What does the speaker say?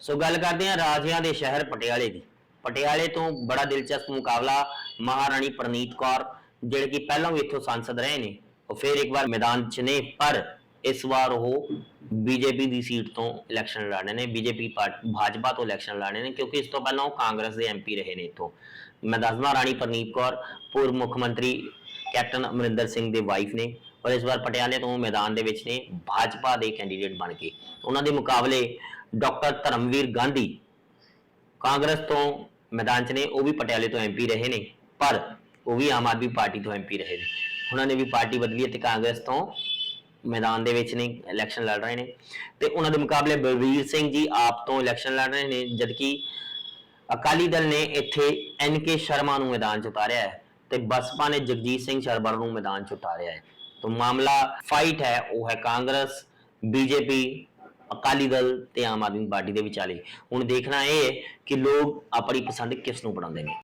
ਸੋ ਗੱਲ ਕਰਦੇ ਹਾਂ ਰਾਜਿਆਂ ਦੇ ਸ਼ਹਿਰ ਪਟਿਆਲੇ ਦੀ। ਪਟਿਆਲੇ ਤੋਂ ਬੜਾ ਦਿਲਚਸਪ ਮੁਕਾਬਲਾ ਮਹਾਰਾਣੀ ਪ੍ਰਨੀਤ ਕੌਰ, ਜਿਹੜੇ ਕਿ ਪਹਿਲਾਂ ਵੀ ਇੱਥੋਂ ਸੰਸਦ ਰਹੇ ਨੇ, ਉਹ ਫਿਰ ਇੱਕ ਵਾਰ ਮੈਦਾਨ 'ਚ ਨੇ, ਪਰ ਇਸ ਵਾਰ ਉਹ ਬੀਜੇਪੀ ਦੀ ਸੀਟ ਤੋਂ ਇਲੈਕਸ਼ਨ ਲੜ ਨੇ, ਬੀਜੇਪੀ ਭਾਜਪਾ ਤੋਂ ਇਲੈਕਸ਼ਨ ਲੜਨੇ ਨੇ, ਕਿਉਂਕਿ ਇਸ ਤੋਂ ਪਹਿਲਾਂ ਉਹ ਕਾਂਗਰਸ ਦੇ ਐਮਪੀ ਰਹੇ ਨੇ ਇੱਥੋਂ। ਮੈਂ ਦੱਸਦਾ, ਰਾਣੀ ਪ੍ਰਨੀਤ ਕੌਰ, ਪੂਰਵ ਮੁੱਖ ਮੰਤਰੀ ਕੈਪਟਨ ਅਮਰਿੰਦਰ ਸਿੰਘ ਦੇ ਵਾਈਫ ਨੇ, ਔਰ ਇਸ ਵਾਰ ਪਟਿਆਲੇ ਤੋਂ ਮੈਦਾਨ ਦੇ ਵਿੱਚ ਨੇ, ਭਾਜਪਾ ਦੇ ਕੈਂਡੀਡੇਟ ਬਣ ਕੇ। ਉਹਨਾਂ ਦੇ ਮੁਕਾਬਲੇ ਡਾਕਟਰ ਧਰਮਵੀਰ ਗਾਂਧੀ। ਕਾਂਗਰਸ ਤੋਂ ਮੈਦਾਨ 'ਚ ਨੇ, ਉਹ ਵੀ ਪਟਿਆਲੇ ਤੋਂ ਐਮਪੀ ਰਹੇ ਨੇ, ਪਰ ਉਹ ਵੀ ਆਮ ਆਦਮੀ ਪਾਰਟੀ ਤੋਂ ਐਮਪੀ ਰਹੇ ਨੇ। ਉਹਨਾਂ ਨੇ ਵੀ ਪਾਰਟੀ ਬਦਲੀ ਹੈ ਤੇ ਕਾਂਗਰਸ ਤੋਂ ਮੈਦਾਨ ਦੇ ਵਿੱਚ ਨੇ, ਇਲੈਕਸ਼ਨ ਲੜ ਰਹੇ ਨੇ। ਤੇ ਉਹਨਾਂ ਦੇ ਮੁਕਾਬਲੇ ਬਲਵੀਰ ਸਿੰਘ ਜੀ ਆਪ ਤੋਂ ਇਲੈਕਸ਼ਨ ਲੜ ਰਹੇ ਨੇ, ਜਦਕਿ ਅਕਾਲੀ ਦਲ ਨੇ ਇੱਥੇ ਐਨ ਕੇ ਸ਼ਰਮਾ ਨੂੰ ਮੈਦਾਨ 'ਚ ਉਤਾਰਿਆ ਹੈ ਤੇ ਬਸਪਾ ਨੇ ਜਗਜੀਤ ਸਿੰਘ ਸ਼ਰਬਰ ਨੂੰ ਮੈਦਾਨ 'ਚ ਉਤਾਰਿਆ ਹੈ। ਤਾਂ ਮਾਮਲਾ ਫਾਈਟ ਹੈ, ਉਹ ਹੈ ਕਾਂਗਰਸ, ਬੀਜੇਪੀ ਅਕਾਲੀ ਦਲ ਤੇ ਆਮ ਆਦਮੀ ਪਾਰਟੀ ਦੇ ਵਿਚਾਲੇ। ਹੁਣ ਦੇਖਣਾ ਇਹ ਹੈ ਕਿ ਲੋਕ ਆਪਣੀ ਪਸੰਦ ਕਿਸ ਨੂੰ ਬਣਾਉਂਦੇ ਨੇ।